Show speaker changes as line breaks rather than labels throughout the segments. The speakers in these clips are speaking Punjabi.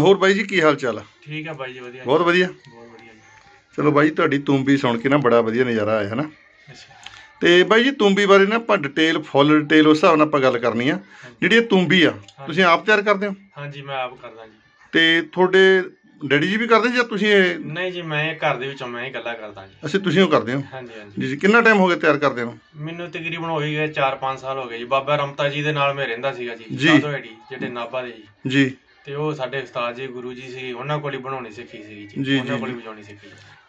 ਹੋਰ ਬਾਈ ਜੀ ਕੀ ਹਾਲ ਚਾਲ ਆ?
ਠੀਕ ਹੈ ਬਾਈ ਜੀ ਵਧੀਆ ਜੀ,
ਬਹੁਤ ਵਧੀਆ।
ਬਹੁਤ ਵਧੀਆ ਜੀ।
ਚਲੋ ਬਾਈ ਤੁਹਾਡੀ ਤੁੰਬੀ ਸੁਣ ਕੇ ਨਾ ਬੜਾ ਵਧੀਆ ਨਜ਼ਾਰਾ ਆਇਆ ਹਨਾ?
ਅੱਛਾ।
ਤੇ ਬਾਈ ਜੀ ਤੁੰਬੀ ਬਾਰੇ ਨਾ ਆਪਾਂ ਡਿਟੇਲ ਫੁੱਲ ਡਿਟੇਲ ਉਸ ਹਿਸਾਬ ਨਾਲ ਆਪਾਂ ਗੱਲ ਕਰਨੀ ਆ। ਜਿਹੜੀ ਇਹ ਤੁੰਬੀ ਆ ਤੁਸੀਂ ਆਪ ਤਿਆਰ ਕਰਦੇ ਹੋ?
ਹਾਂਜੀ ਮੈਂ ਆਪ ਕਰਦਾ ਜੀ।
ਤੇ ਤੁਹਾਡੇ ਡੈਡੀ ਜੀ ਵੀ ਕਰਦੇ ਜਾਂ ਤੁਸੀਂ ਇਹ
ਨਹੀਂ ਜੀ ਮੈਂ ਘਰ ਦੇ ਵਿੱਚੋਂ ਮੈਂ ਹੀ ਇਕੱਲਾ ਕਰਦਾ ਜੀ।
ਅਸੀਂ ਤੁਸੀਂ ਉਹ ਕਰਦੇ ਹੋ?
ਹਾਂਜੀ ਹਾਂਜੀ।
ਜੀ ਜੀ ਕਿੰਨਾ ਟਾਈਮ ਹੋ ਗਿਆ ਤਿਆਰ ਕਰਦੇ ਨੂੰ?
ਮੈਨੂੰ ਤਕਰੀਬਨ ਹੋ ਹੀ ਗਏ 4-5 ਸਾਲ ਹੋ ਗਏ ਜੀ। ਬਾਬਾ ਰਮਤਾ ਜੀ ਦੇ ਨਾਲ ਮੈਂ ਰਹਿੰਦਾ ਸੀਗਾ ਜੀ
ਜੀ।
ਸਾਧੋਏੜੀ ਜਿਹੜੇ ਨਾਭਾ ਦੇ ਜੀ।
ਜੀ।
ਤੇ ਉਹ ਸਾਡੇ ਉਸਤਾਦ ਜੀ ਗੁਰੂ ਜੀ ਸੀ ਉਹਨਾਂ ਕੋਲ ਹੀ ਬਣਾਉਣੀ ਸਿੱਖੀ ਸੀਗੀ
ਜੀ,
ਜੀ ਉਹਨਾਂ ਕੋਲ ਹੀ
ਜੀ।
ਵਜਾਉਣੀ ਸਿੱਖੀ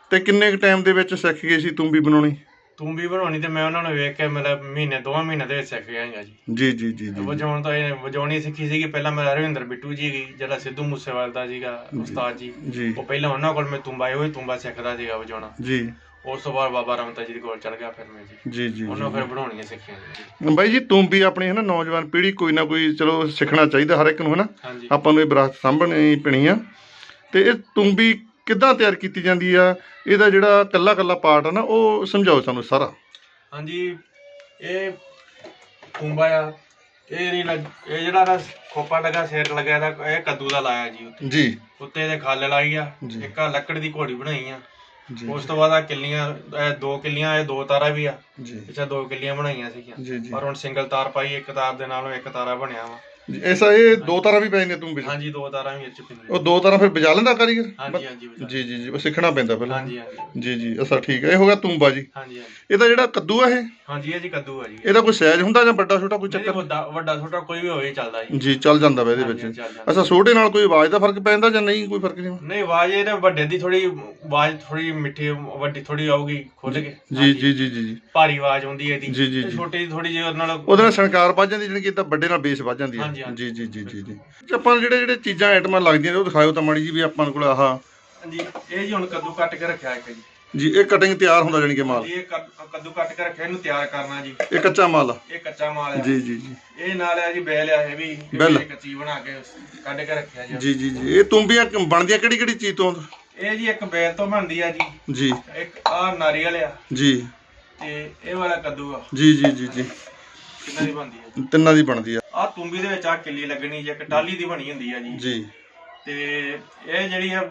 ਤੇ ਕਿੰਨੇ ਕੁ ਟਾਈਮ ਦੇ ਵਿੱਚ ਸਿੱਖ ਗਏ ਸੀ ਤੁੰਬੀ ਬਣਾਉਣੀ?
ਤੂੰ ਵੀ ਬਣਾਉਣੀ ਤੇ ਮੈਂ ਉਹਨਾਂ ਨੂੰ ਵੇਖ ਕੇ ਮਤਲਬ ਮਹੀਨੇ ਦੋਵਾਂ ਮਹੀਨੇ ਦੇ ਵਿੱਚ ਸਿੱਖ ਗਿਆ ਹੈਗਾ ਜੀ
ਜੀ ਜੀ ਜੀ ਜੀ।
ਵਜਾਉਣ ਤਾਂ ਇਹ ਵਜਾਉਣੀ ਸਿੱਖੀ ਸੀਗੀ ਪਹਿਲਾਂ ਮੈਂ ਰਵਿੰਦਰ ਬਿੱਟੂ ਜੀ ਗਈ ਜਿਹੜਾ ਸਿੱਧੂ ਮੂਸੇਵਾਲ ਦਾ ਸੀਗਾ ਉਸਤਾਦ ਜੀ।
ਜੀ।
ਉਹ ਪਹਿਲਾਂ ਉਹਨਾਂ ਕੋਲ ਮੈਂ ਤੁੰਬਾ ਉਹ ਹੀ ਤੁੰਬਾ ਸਿੱਖਦਾ ਸੀਗਾ ਵਜਾਉਣਾ।
ਜੀ।
ਉਸ ਤੋਂ ਬਾਅਦ ਬਾਬਾ ਰਮਤਾ ਜੀ ਦੇ ਕੋਲ ਚੜ ਗਿਆ ਫਿਰ ਮੈਂ ਜੀ।
ਜੀ ਜੀ
ਉਹਨਾਂ ਫਿਰ ਬਣਾਉਣੀਆਂ ਸਿੱਖੀਆਂ ਜੀ।
ਬਾਈ ਜੀ ਤੁੰਬੀ ਆਪਣੀ ਹੈ ਨਾ ਨੌਜਵਾਨ ਪੀੜ੍ਹੀ ਕੋਈ ਨਾ ਕੋਈ ਚਲੋ ਸਿੱਖਣਾ ਚਾਹੀਦਾ ਹਰ ਇੱਕ ਨੂੰ ਹੈ ਨਾ
ਹਾਂਜੀ।
ਆਪਾਂ ਨੂੰ ਇਹ ਵਿਰਾਸਤ ਸਾਂਭਣੀ ਪੈਣੀ ਆ। ਤੇ ਇਹ ਤੁੰਬੀ ਕਿੱਦਾਂ ਤਿਆਰ ਕੀਤੀ ਜਾਂਦੀ ਆ? ਇਹਦਾ ਜਿਹੜਾ ਕੱਲਾ ਕੱਲਾ ਪਾਰਟ ਆ ਨਾ ਉਹ ਸਮਝਾਓ ਸਾਨੂੰ ਸਾਰਾ।
ਹਾਂਜੀ ਇਹ ਤੁੰਬਾ ਆ। ਇਹ ਰੀ ਇਹ ਜਿਹੜਾ ਨਾ ਖੋਪਾ ਲੱਗਾ ਸਿਰ ਲੱਗਿਆ ਦਾ ਇਹ ਕੱਦੂ ਦਾ ਲਾਇਆ ਜੀ ਉੱਤੇ।
ਜੀ।
ਉੱਤੇ ਇਹਦੇ ਖੱਲ ਲਾਈ ਆ।
ਜੀ।
ਇੱਕ ਲੱਕੜ ਦੀ ਘੋੜੀ ਬਣਾਈ ਆ।
ਜੀ
ਉਸ ਤੋਂ ਬਾਅਦ ਆ ਕਿੱਲੀਆਂ ਇਹ ਦੋ ਕਿੱਲੀਆਂ ਇਹ ਦੋ ਤਾਰਾ ਵੀ ਆ।
ਜੀ।
ਪਿੱਛੇ ਦੋ ਕਿੱਲੀਆਂ ਬਣਾਈਆਂ ਸੀਗੀਆਂ।
ਜੀ ਜੀ।
ਪਰ ਹੁਣ ਸਿੰਗਲ ਤਾਰ ਪਾਈ ਇੱਕ ਤਾਰ ਦੇ ਨਾਲੋਂ ਇੱਕ ਤਾਰਾ ਬਣਿਆ ਵਾ।
ਐਸਾ ਇਹ ਦੋ ਤਰ੍ਹਾਂ ਵੀ ਪੈ ਜਾਂਦੀਆਂ 'ਚ
ਹਾਂਜੀ ਦੋ ਤਾਰਾਂ ਵੀ ਇਹ ਚ
ਉਹ ਦੋ ਤਰ੍ਹਾਂ ਫਿਰ ਵਜਾ ਲੈਂਦਾ ਕਾਰੀਗਰ?
ਹਾਂਜੀ ਹਾਂਜੀ
ਜੀ ਜੀ ਜੀ ਉਹ ਸਿੱਖਣਾ ਪੈਂਦਾ ਪਹਿਲਾਂ।
ਹਾਂਜੀ ਹਾਂਜੀ
ਜੀ ਜੀ ਅਸਾ ਠੀਕ ਹੈ। ਇਹ ਹੋ ਗਿਆ ਤੁੰਬਾ ਜੀ।
ਹਾਂਜੀ ਹਾਂਜੀ।
ਇਹਦਾ ਜਿਹੜਾ ਕੱਦੂ ਆ ਇਹ?
ਹਾਂਜੀ ਇਹ ਜੀ ਕੱਦੂ ਆ ਜੀ।
ਇਹਦਾ ਕੋਈ ਸਾਈਜ਼ ਹੁੰਦਾ ਜਾਂ ਵੱਡਾ ਛੋਟਾ ਕੋਈ ਚੱਕਰ?
ਵੱਡਾ ਵੱਡਾ ਛੋਟਾ ਕੋਈ ਵੀ ਹੋਵੇ ਚੱਲਦਾ ਜੀ।
ਜੀ ਚੱਲ ਜਾਂਦਾ ਵਾ ਇਹਦੇ ਵਿੱਚ। ਅੱਛਾ ਛੋਟੇ ਨਾਲ ਕੋਈ ਆਵਾਜ਼ ਦਾ ਫ਼ਰਕ ਪੈਂਦਾ ਜਾਂ ਨਹੀਂ? ਕੋਈ ਫ਼ਰਕ ਨਹੀਂ
ਨਹੀਂ ਆਵਾਜ਼ ਇਹਦੇ ਵੱਡੇ ਦੀ ਥੋੜੀ ਆਵਾਜ਼ ਥੋੜੀ ਮਿੱਠੀ ਵੱਡੀ ਥੋੜੀ ਆਊਗੀ ਖੁੱਲ ਕੇ।
ਜੀ ਜੀ ਜੀ ਜੀ
ਭਾਰੀ ਆਵਾਜ਼ ਆਉਂਦੀ ਹੈ ਇਹਦੀ। ਛੋਟੀ ਦੀ ਥੋੜੀ ਜਿਹੀ ਉਹਦੇ ਨਾਲ
ਉਹਦੇ ਨਾਲ ਸੰਕਾਰ ਵੱਜ ਜਾਂਦੀ ਜਿਹੜੀ ਕਿ ਤਾਂ ਵੱਡੇ ਨਾਲ ਬੇਸ ਵੱਜ ਜਾਂਦੀ ਹੈ।
ਹਾਂਜੀ, ਹਾਂਜੀ।
ਜੀ ਜੀ ਜੀ ਜੀ ਜੀ। ਆਪਾਂ ਜਿਹੜੇ ਜਿਹੜੇ ਚੀਜ਼ਾਂ ਆਈਟਮਾਂ ਲੱਗਦੀਆਂ ਨੇ ਉਹ ਦਿਖਾਇਓ ਤਾਂ ਮਾੜੀ ਜੀ ਵੀ ਆਪਾਂ ਕੋਲ ਆਹ।
ਹਾਂਜੀ ਇਹ ਜੀ ਹੁਣ ਕੱਦੂ ਕੱਟ ਕੇ ਰੱਖਿਆ ਇੱਕ ਜੀ।
ਜੀ ਇਹ ਕਟਿੰਗ ਤਿਆਰ ਹੁੰਦਾ ਜਾਣੀ ਕਿ ਮਾਲ?
ਇਹ ਕੱਦ- ਕੱਟ ਕੇ ਰੱਖਿਆ ਇਹਨੂੰ ਤਿਆਰ ਕਰਨਾ ਜੀ।
ਇਹ ਕੱਚਾ ਮਾਲ ਆ?
ਇਹ ਕੱਚਾ ਮਾਲ ਆ।
ਜੀ ਜੀ ਜੀ।
ਇਹ ਨਾਲ ਆ ਜੀ ਬੈਲ ਆ ਇਹ ਵੀ ਇਹ ਵੀ
ਬੈਲ।
ਕੱਚੀ ਬਣਾ ਕੇ ਕੱਢ ਕੇ ਰੱਖਿਆ ਜੀ।
ਜੀ ਜੀ ਜੀ। ਇਹ ਤੁੰਬੀਆਂ ਕ- ਬਣਦੀਆਂ ਕਿਹੜੀ ਕਿਹੜੀ ਚੀਜ਼ ਤੋਂ?
ਇਹ ਜੀ ਇੱਕ ਬੈਲ ਤੋਂ ਬਣਦੀ ਆ ਜੀ।
ਜੀ।
ਇੱਕ ਆ ਨਾਰੀਅਲ ਆ।
ਜੀ।
ਤੇ ਇਹ ਵਾਲਾ ਕੱਦੂ ਆ।
ਜੀ ਜੀ ਜੀ ਜੀ।
ਕਿੰਨਾ ਦੀ ਬਣਦੀ ਆ
ਤਿੰਨਾਂ ਦੀ ਬਣਦੀ ਆ।
ਆ ਤੁੰਬੀ ਦੇ ਵਿੱਚ ਆ ਕਿੱਲੀ ਲੱਗਣੀ ਜੀ ਇੱਕ ਟਾਲੀ ਦੀ ਬਣੀ ਹੁੰਦੀ ਆ ਜੀ।
ਜੀ।
ਤੇ ਇਹ ਜਿਹੜੀ ਆ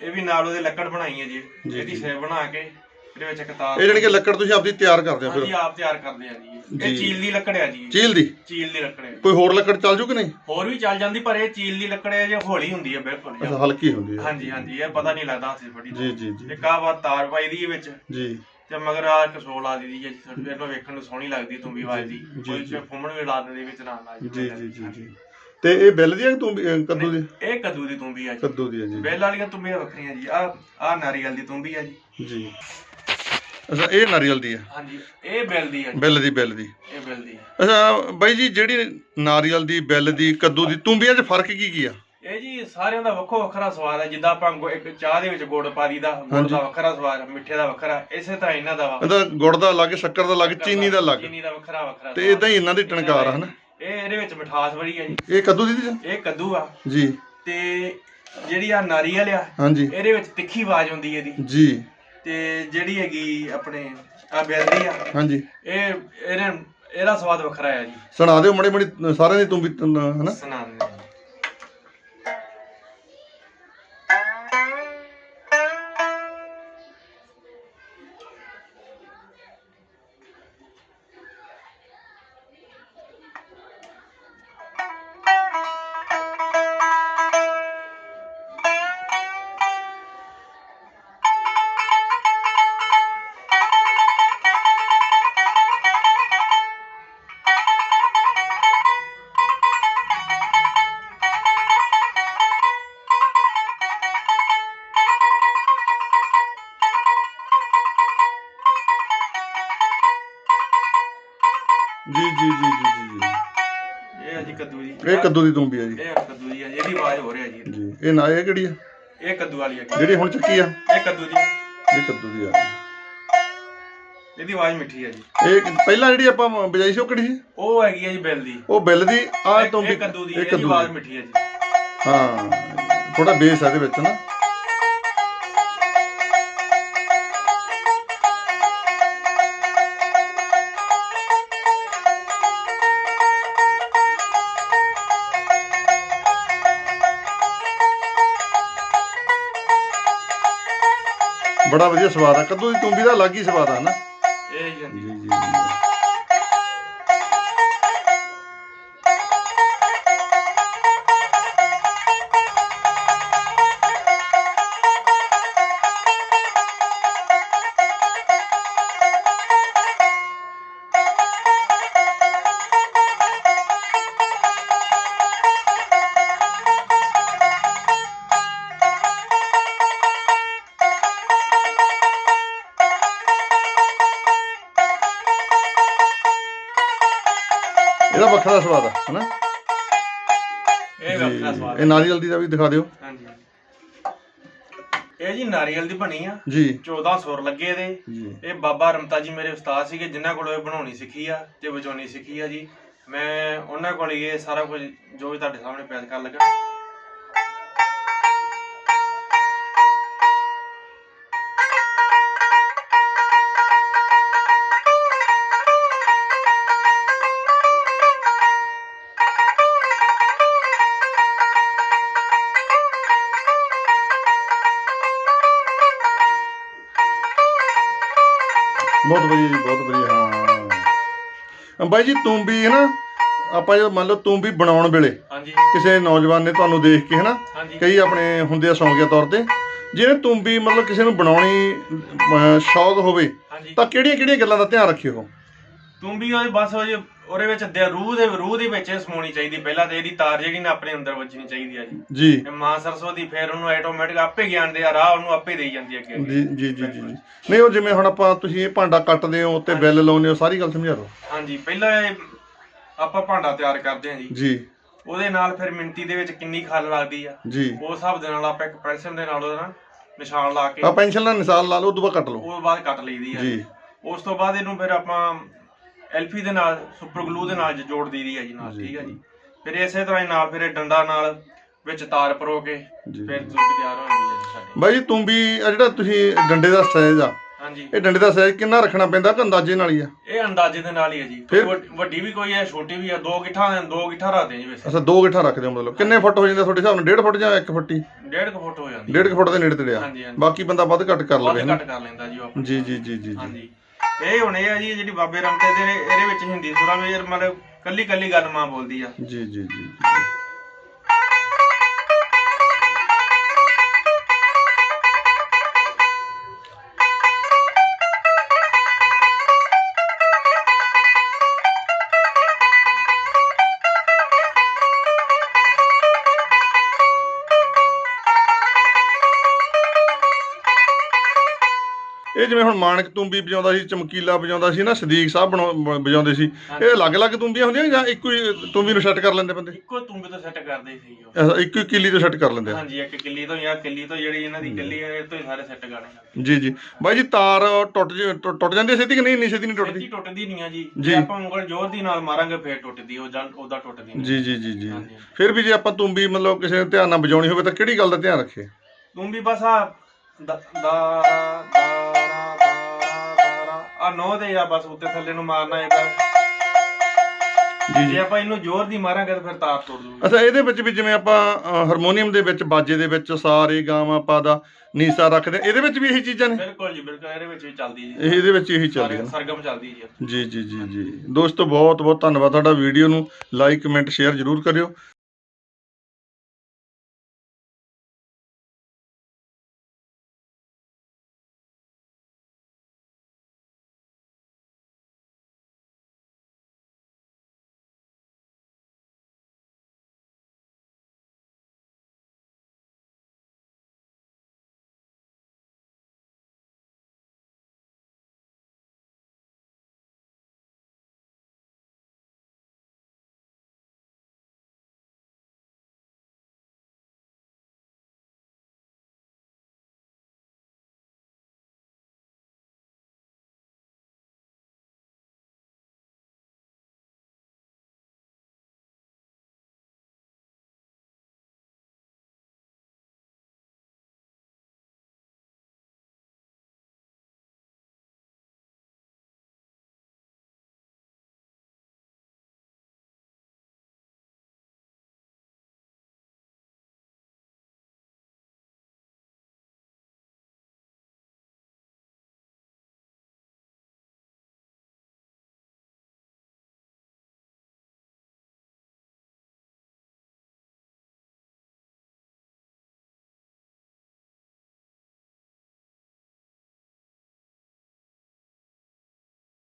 ਇਹ ਵੀ ਨਾਲ ਉਹਦੇ ਲੱਕੜ ਬਣਾਈ ਹੈ ਜੀ। ਇਹਦੀ। ਸੇਬ ਬਣਾ ਕੇ ਇਹਦੇ ਵਿੱਚ ਇੱਕ ਤਾਰ
ਇਹ ਜਾਣੀ ਕਿ ਲੱਕੜ ਤੁਸੀਂ ਆਪਦੀ ਤਿਆਰ ਕਰਦੇ ਹੋ
ਹਾਂਜੀ
ਫਿਰ
ਆਪ ਤਿਆਰ ਕਰਦੇ ਆ ਜੀ। ਇਹ ਚੀਲ ਦੀ ਲੱਕੜ ਹੈ ਜੀ।
ਚੀਲ ਦੀ?
ਚੀਲ ਦੀ ਲੱਕੜ ਹੈ
ਕੋਈ ਹੋਰ ਲੱਕੜ ਚੱਲ ਜੂ ਕਿ ਨਹੀਂ?
ਹੋਰ ਵੀ ਚੱਲ ਜਾਂਦੀ ਪਰ ਇਹ ਚੀਲ ਦੀ ਲੱਕੜ ਹੈ ਜੇ ਹੌਲੀ ਹੁੰਦੀ ਹੈ ਬਿਲਕੁਲ
ਅੱਛਾ ਹਲਕੀ ਹੁੰਦੀ ਹੈ
ਹਾਂਜੀ ਹਾਂਜੀ ਇਹ ਪਤਾ ਨਹੀਂ ਲੱਗਦਾ ਹੱਥ ਫੜੀ
ਜੀ ਜੀ ਜੀ।
ਇੱਕ ਆ ਬਾਤ ਤਾਰ ਪਾਈ ਦੀ ਵਿੱਚ।
ਜੀ।
ਤੇ ਮਗਰ ਆ ਕਸੋਲ ਆ ਦੀ ਜੀ ਇਹਨੂੰ ਵੇਖਣ ਨੂੰ ਸੋਹਣੀ ਲੱਗਦੀ ਤੁੰਬੀ ਵਾਜ ਦੀ
ਜੀ,
ਕੋਈ
ਜੀ।
ਫੁੰਮਣ ਵੀ ਲਾ ਦਿੰਦੇ ਵਿੱਚ ਨਾਲ ਨਾਲ
ਜੀ ਜੀ। ਜੀ ਜੀ ਤੇ ਇਹ ਬਿੱਲ ਦੀ ਹੈ ਕਿ ਤੁੰਬੀ ਕੱਦੂ ਦੀ
ਇਹ ਕੱਦੂ ਦੀ ਤੁੰਬੀ ਆ ਜੀ।
ਕੱਦੂ ਦੀ ਹੈ ਜੀ।
ਬੇਲ ਵਾਲੀਆਂ ਤੁੰਬੀਆਂ ਵੱਖਰੀਆਂ ਜੀ ਆ ਆ ਨਾਰੀਅਲ ਦੀ ਤੁੰਬੀ ਆ ਜੀ।
ਜੀ। ਅੱਛਾ ਇਹ ਨਾਰੀਅਲ ਦੀ ਹੈ
ਹਾਂਜੀ ਇਹ ਬੇਲ ਦੀ ਆ
ਬਿੱਲ ਦੀ ਬਿੱਲ ਦੀ।
ਇਹ ਬੇਲ ਦੀ ਆ।
ਅੱਛਾ ਬਾਈ ਜੀ ਜਿਹੜੀ ਨਾਰੀਅਲ ਦੀ ਬਿੱਲ ਦੀ ਕੱਦੂ ਦੀ ਤੁੰਬੀਆਂ 'ਚ ਫ਼ਰਕ ਕੀ ਕੀ ਆ?
ਇਹ ਜੀ ਸਾਰਿਆਂ ਦਾ ਵੱਖੋ ਵੱਖਰਾ ਸਵਾਦ ਹੈ। ਜਿੱਦਾਂ ਆਪਾਂ ਗੁ- ਇੱਕ ਚਾਹ ਦੇ ਵਿੱਚ ਗੁੜ ਪਾ ਦੀਦਾ ਗੁੜ ਦਾ ਵੱਖਰਾ ਸਵਾਦ ਹੈ, ਮਿੱਠੇ ਦਾ ਵੱਖਰਾ ਇਸੇ ਤਰ੍ਹਾਂ ਇਹਨਾਂ ਦਾ ਵਾ।
ਇਹਦਾ ਗੁੜ ਦਾ ਅਲੱਗ ਸ਼ੱਕਰ ਦਾ ਅਲੱਗ ਚੀਨੀ ਦਾ ਅਲੱਗ।
ਚੀਨੀ ਦਾ ਵੱਖਰਾ ਵੱਖਰਾ
ਤੇ। ਇਦਾਂ ਹੀ ਇਹਨਾਂ ਦੀ ਟਣਕਾਰ ਆ ਹਨਾ?
ਇਹ ਇਹਦੇ ਵਿੱਚ ਮਿਠਾਸ ਬੜੀ ਹੈ ਜੀ।
ਇਹ ਕੱਦੂ ਦੀ ਜੀ?
ਇਹ ਕੱਦੂ ਆ।
ਜੀ।
ਤੇ ਜਿਹੜੀ ਆ ਨਾਰੀਅਲ ਆ
ਹਾਂਜੀ।
ਇਹਦੇ ਵਿੱਚ ਤਿੱਖੀ ਆਵਾਜ਼ ਆਉਂਦੀ ਹੈ ਇਹਦੀ
ਜੀ।
ਤੇ ਜਿਹੜੀ ਹੈਗੀ ਆਪਣੇ ਆ ਬੈਲਦੀ ਆ
ਹਾਂਜੀ।
ਇਹ ਇਹਨੇ ਇਹਦਾ ਸਵਾਦ ਵੱਖਰਾ ਹੈ ਜੀ।
ਸੁਣਾ ਦਿਓ ਮੜੀ ਮੜੀ ਸਾਰਿਆਂ ਦੀ ਤ- ਹਨਾ?
ਸੁਣਾਉਂਦੇ ਆ। ਕੱਦੂ ਦੀ
ਤੁੰਬੀ ਆ ਜੀ।
ਇਹ ਕੱਦੂ ਦੀ ਆ ਜੀ, ਇਹਦੀ ਆਵਾਜ਼ ਹੋ ਰਹੀ ਹੈ ਜੀ।
ਜੀ ਇਹ ਨਾ ਇਹ ਕਿਹੜੀ ਆ?
ਇਹ ਕੱਦੂ ਵਾਲੀ ਹੈ
ਜਿਹੜੀ ਹੁਣ ਚੱਕੀ ਆ?
ਇਹ ਕੱਦੂ ਦੀ
ਇਹ ਕੱਦੂ ਦੀ ਆ।
ਇਹਦੀ ਆਵਾਜ਼ ਮਿੱਠੀ ਹੈ ਜੀ।
ਇਹ ਪਹਿਲਾਂ ਜਿਹੜੀ ਆਪਾਂ ਬਜਾਈ ਸੀ ਉਹ ਕਿਹੜੀ ਸੀ?
ਉਹ ਹੈਗੀ ਹੈ ਜੀ ਬਿੱਲ ਦੀ।
ਉਹ ਬਿੱਲ ਦੀ ਆ
ਇਹ-
ਤੁੰਬੀ
ਇਹ ਕੱਦੂ ਦੀ ਇਹਦੀ ਆਵਾਜ਼ ਮਿੱਠੀ ਹੈ ਜੀ।
ਹਾਂ ਥੋੜਾ ਬੇਸ ਆ ਇਹਦੇ ਵਿੱਚ ਨਾ। ਬੜਾ ਵਧੀਆ ਸਵਾਦ ਆ। ਕੱਦੂ ਦੀ ਤੁੰਬੀ ਦਾ ਅਲੱਗ ਹੀ ਸਵਾਦ ਆ ਨਾ।
ਇਹ ਜੀ
ਜੀ ਜੀ। ਇਹਦਾ ਵੱਖਰਾ ਸਵਾਦ ਆ ਹਨਾ?
ਇਹ ਵੱਖਰਾ ਸਵਾਦ
ਇਹ ਨਾਰੀਅਲ ਦੀ ਦਾ ਵੀ ਦਿਖਾ ਦਿਓ।
ਹਾਂਜੀ ਇਹ ਜੀ ਨਾਰੀਅਲ ਦੀ ਬਣੀ ਆ।
ਜੀ।
14 ਸੁਰ ਲੱਗੇ ਇਹਦੇ। ਇਹ ਬਾਬਾ ਰਮਤਾ ਜੀ ਮੇਰੇ ਉਸਤਾਦ ਸੀਗੇ ਜਿਨ੍ਹਾਂ ਕੋਲੋਂ ਇਹ ਬਣਾਉਣੀ ਸਿੱਖੀ ਆ ਤੇ ਵਜਾਉਣੀ ਸਿੱਖੀ ਆ ਜੀ। ਮੈਂ ਉਹਨਾਂ ਕੋਲ ਇਹ ਸਾਰਾ ਕੁਝ ਜੋ ਵੀ ਤੁਹਾਡੇ ਸਾਹਮਣੇ ਪੇਸ਼ ਕਰਨ ਲੱਗਾ
ਬਹੁਤ ਵਧੀਆ ਜੀ ਬਹੁਤ ਵਧੀਆ ਹਾਂ ਬਾਈ ਜੀ ਤੁੰਬੀ ਹੈ ਨਾ ਆਪਾਂ ਜੇ ਮੰਨ ਲਓ ਤੁੰਬੀ ਬਣਾਉਣ ਵੇਲੇ
ਹਾਂਜੀ।
ਕਿਸੇ ਨੌਜਵਾਨ ਨੇ ਤੁਹਾਨੂੰ ਦੇਖ ਕੇ ਹਨਾ ਕਈ ਆਪਣੇ ਹੁੰਦੇ ਆ ਸ਼ੌਂਕੀਆ ਤੌਰ ਤੇ ਜਿਹਨੇ ਤੁੰਬੀ ਮਤਲਬ ਕਿਸੇ ਨੂੰ ਬਣਾਉਣੀ ਸ਼ੌਕ ਹੋਵੇ ਤਾਂ ਕਿਹੜੀਆਂ ਕਿਹੜੀਆਂ ਗੱਲਾਂ ਦਾ ਧਿਆਨ ਰੱਖਿਓ?
ਤੂੰ ਵੀ ਉਹਦੇ ਬਸ ਉਹ ਜੇ ਉਹਦੇ ਵਿੱਚ ਦੇ ਰੂਹ ਦੇ ਰੂਹ ਦੇ ਵਿੱਚ ਇਹ ਸਮਾਉਣੀ ਚਾਹੀਦੀ। ਪਹਿਲਾਂ ਤੇ ਇਹਦੀ ਤਾਰ ਜਿਹੜੀ ਨਾ ਆਪਣੇ ਅੰਦਰ ਵੱਜਣੀ ਚਾਹੀਦੀ ਆ ਜੀ।
ਜੀ।
ਤੇ ਮਾਂ ਸਰਸਵਤੀ ਫਿਰ ਉਹਨੂੰ ਆਟੋਮੈਟਿਕ ਆਪੇ ਗਿਆਨ ਦੇ ਆ ਰਾਹ ਉਹਨੂੰ ਆਪੇ ਦੇਈ ਜਾਂਦੀ ਅੱਗੇ।
ਜੀ ਜੀ ਜੀ। ਨਹੀਂ ਉਹ ਜਿਵੇਂ ਹੁਣ ਆਪਾਂ ਤੁਸੀਂ ਇਹ ਭਾਂਡਾ ਕੱਟਦੇ ਹੋ ਤੇ ਬੈਲ ਲਾਉਂਦੇ ਹੋ ਸਾਰੀ ਗੱਲ ਸਮਝਾ ਦਿਓ।
ਹਾਂਜੀ ਪਹਿਲਾਂ ਇਹ ਆਪਾਂ ਭਾਂਡਾ ਤਿਆਰ ਕਰਦੇ ਹਾਂ ਜੀ।
ਜੀ।
ਉਹਦੇ ਨਾਲ ਫਿਰ ਮਿੰਟੀ ਦੇ ਵਿੱਚ ਕਿੰਨੀ ਖਲ ਲੱਗਦੀ ਆ।
ਜੀ।
ਉਸ ਹਿਸਾਬ ਦੇ ਨਾਲ ਆਪਾਂ ਇੱਕ ਪੈਨਸਲ ਦੇ ਨਾਲ ਉਹਦਾ ਨਾ ਨਿਸ਼ਾਨ ਲਾ ਕੇ
ਆ ਪੈਨਸ਼ਨ ਨਾਲ ਨਿਸ਼ਾਨ ਲਾ ਲਓ ਉਦੋਂ ਬਾਅਦ ਕੱਟ ਲਓ।
ਉਹ ਤੋਂ ਬਾਅਦ ਕੱਟ ਲਈਦੀ ਆ
ਜੀ।
ਉਸ ਤੋਂ ਬਾਅਦ ਇਹਨੂੰ ਫਿਰ ਆਪਾਂ ਐਲਫੀ ਦੇ ਨਾਲ ਸੁਪਰ ਗਲੂ ਦੇ ਨਾਲ ਜੋੜ ਦਈਦੀ ਆ ਜੀ ਨਾਲ ਠੀਕ ਆ ਜੀ। ਫਿਰ ਇਸੇ ਤਰ੍ਹਾਂ ਹੀ ਨਾਲ ਫਿਰ ਇਹ ਡੰਡਾ ਨਾਲ ਵਿੱਚ ਤਾਰ ਪਰੋ ਕੇ ਫਿਰ ਜ਼ੁੱਟ ਤਿਆਰ ਹੋ ਜਾਂਦੀ ਹੈ ਜੀ ਸਾਡੀ।
ਬਾਈ ਜੀ ਤੁੰਬੀ ਆ ਜਿਹੜਾ ਤੁਸੀਂ ਡੰਡੇ ਦਾ ਸਾਈਜ਼ ਆ
ਹਾਂਜੀ।
ਇਹ ਡੰਡੇ ਦਾ ਸਾਈਜ਼ ਕਿੰਨਾ ਰੱਖਣਾ ਪੈਂਦਾ ਕਿ ਅੰਦਾਜ਼ੇ ਨਾਲ ਹੀ ਆ?
ਇਹ ਅੰਦਾਜ਼ੇ ਦੇ ਨਾਲ ਹੀ ਹੈ ਜੀ।
ਫਿਰ-
ਵੱਡ- ਵੱਡੀ ਵੀ ਕੋਈ ਹੈ ਛੋਟੀ ਵੀ ਹੈ ਦੋ ਗਿੱਠਾਂ ਦੋ ਗਿੱਠਾਂ ਰੱਖਦੇ ਜੀ ਵੈਸੇ।
ਅੱਛਾ ਦੋ ਗਿੱਠਾਂ ਰੱਖਦੇ ਹੋ ਮਤਲਬ। ਕਿੰਨੇ ਫੁੱਟ ਹੋ ਜਾਂਦਾ ਤੁਹਾਡੇ ਹਿਸਾਬ ਨਾਲ? 1.5 ਫੁੱਟ ਜਾਂ 1 ਫੁੱਟ? ਹੀ
ਡੇਢ ਕੁ ਫੁੱਟ ਹੋ ਜਾਂਦੀ
1.5 ਫੁੱਟ ਦੇ ਨੇੜੇ ਤੇੜੇ ਆ।
ਹਾਂਜੀ ਹਾਂਜੀ।
ਬਾਕੀ ਬੰਦਾ ਵੱਧ ਘੱਟ ਕਰ ਲਵੇ
ਵੱਧ
ਹਨਾ
ਘੱਟ ਕਰ ਲੈਂਦਾ ਜੀ ਉਹ ਆਪਣਾ।
ਜੀ ਜੀ ਜੀ ਜੀ ਜੀ।
ਹਾਂਜੀ। ਇਹ ਹੁਣ ਇਹ ਆ ਜੀ ਜਿਹੜੀ ਬਾਬੇ ਰਮਤੇ ਦੇ ਇਹਦੇ ਵਿੱਚ ਹਿੰਦੀ ਸੁਰਾਂ ਵਿੱਚ ਮਤਲਬ ਕੱਲੀ ਕੱਲੀ ਗੱਲ ਮਾਂ ਬੋਲਦੀ ਆ।
ਜੀ ਜੀ ਜੀ। ਇਹ ਜਿਵੇਂ ਹੁਣ ਮਾਨਕ ਤੁੰਬੀ ਵਜਾਉਂਦਾ ਸੀ ਚਮਕੀਲਾ ਵਜਾਉਂਦਾ ਸੀ ਨਾ ਸਦੀਕ ਸਾਹਿਬ ਬਣਾਉ- ਵਜਾਉਂਦੇ ਸੀ। ਇਹ ਅਲੱਗ-ਅਲੱਗ ਤੁੰਬੀਆਂ ਹੁੰਦੀਆਂ ਜਾਂ ਇੱਕੋ ਹੀ ਤੁੰਬੀ ਨੂੰ ਸੈੱਟ ਕਰ ਲੈਂਦੇ ਬੰਦੇ?
ਇੱਕੋ ਤੁੰਬੇ ਤੋਂ ਸੈੱਟ ਕਰਦੇ ਸੀ ਉਹ।
ਅੱਛਾ, ਇੱਕੋ ਹੀ ਕਿੱਲੀ ਤੋਂ ਸੈੱਟ ਕਰ ਲੈਂਦੇ ਆ।
ਹਾਂਜੀ ਇੱਕ ਕਿੱਲੀ ਤੋਂ ਜਾਂ ਕਿੱਲੀ ਤੋਂ ਜਿਹੜੀ ਇਹਨਾਂ ਦੀ ਕਿੱਲੀ ਹੈ ਇਹ ਤੋਂ ਹੀ ਸਾਰੇ ਸੈੱਟ ਗਾਣੇ
ਜੀ ਜੀ। ਬਾਈ ਜੀ ਤਾਰ ਟੁੱਟ ਜ- ਟੁੱਟ ਟੁੱਟ ਜਾਂਦੀ ਹੈ ਛੇਤੀ ਕਿ ਨਹੀਂ? ਇੰਨੀ ਛੇਤੀ ਨਹੀਂ ਟੁੱਟਦੀ?
ਟੁੱਟਦੀ ਨਹੀਂ ਆ ਜੀ।
ਜੀ।
ਜੇ। ਆਪਾਂ ਉਂਗਲ ਜ਼ੋਰ ਦੀ ਨਾਲ ਮਾਰਾਂਗੇ ਫੇਰ ਟੁੱਟਦੀ ਉਹ ਜਾਂ ਉਹਦਾ ਟੁੱਟਦੀ ਨਹੀਂ।
ਜੀ ਜੀ ਜੀ ਜੀ।
ਹਾਂਜੀ।
ਫਿਰ ਵੀ ਜੇ ਆਪਾਂ ਤੁੰਬੀ ਮਤਲਬ ਕਿਸੇ ਨੇ ਧਿਆਨ ਨਾਲ ਵਜਾਉਣੀ ਹੋਵੇ ਤਾਂ ਕਿਹੜੀ ਗੱਲ ਦਾ ਧਿਆਨ ਰੱਖੇ
ਤੂੰ ਵੀ ਬਸ ਆ ਦਾ ਦਾ ਦਾ ਆ ਨੋ ਦੇ ਆ ਬਸ ਉੱਤੇ ਥੱਲੇ ਨੂੰ ਮਾਰਨਾ ਹੈ ਬਸ
ਜੀ
ਜੇ।
ਜੀ
ਆਪਾਂ ਇਹਨੂੰ ਜ਼ੋਰ ਦੀ ਮਾਰਾਂਗੇ ਤਾਂ ਫਿਰ ਤਾਰ ਤੋੜ ਦੂਗੀ।
ਅੱਛਾ ਇਹਦੇ ਵਿੱਚ ਵੀ ਜਿਵੇਂ ਆਪਾਂ ਅ, ਹਾਰਮੋਨੀਅਮ ਦੇ ਵਿੱਚ ਬਾਜੇ ਦੇ ਵਿੱਚ ਸਾਰੇ ਗਾਵਾਂ ਪਾ ਦਾ ਨੀਸਾ ਰੱਖਦੇ ਇਹਦੇ ਵਿੱਚ ਵੀ ਇਹੀ ਚੀਜ਼ਾਂ ਨੇ?
ਬਿਲਕੁਲ ਜੀ ਬਿਲਕੁਲ ਇਹਦੇ ਵਿੱਚ ਵੀ ਚੱਲਦੀ ਜੀ।
ਇਹ- ਇਹਦੇ ਵਿੱਚ ਇਹੀ ਚੱਲਦੀ
ਸਾਰੇ
ਹੈ
ਸਰਗਮ ਚੱਲਦੀ ਜੀ।
ਜੀ ਜੀ ਜੀ ਜੀ। ਦੋਸਤੋ ਬਹੁਤ ਬਹੁਤ ਧੰਨਵਾਦ। ਤੁਹਾਡਾ ਵੀਡੀਓ ਨੂੰ ਲਾਈਕ ਕਮੈਂਟ ਸ਼ੇਅਰ ਜ਼ਰੂਰ ਕਰਿਓ।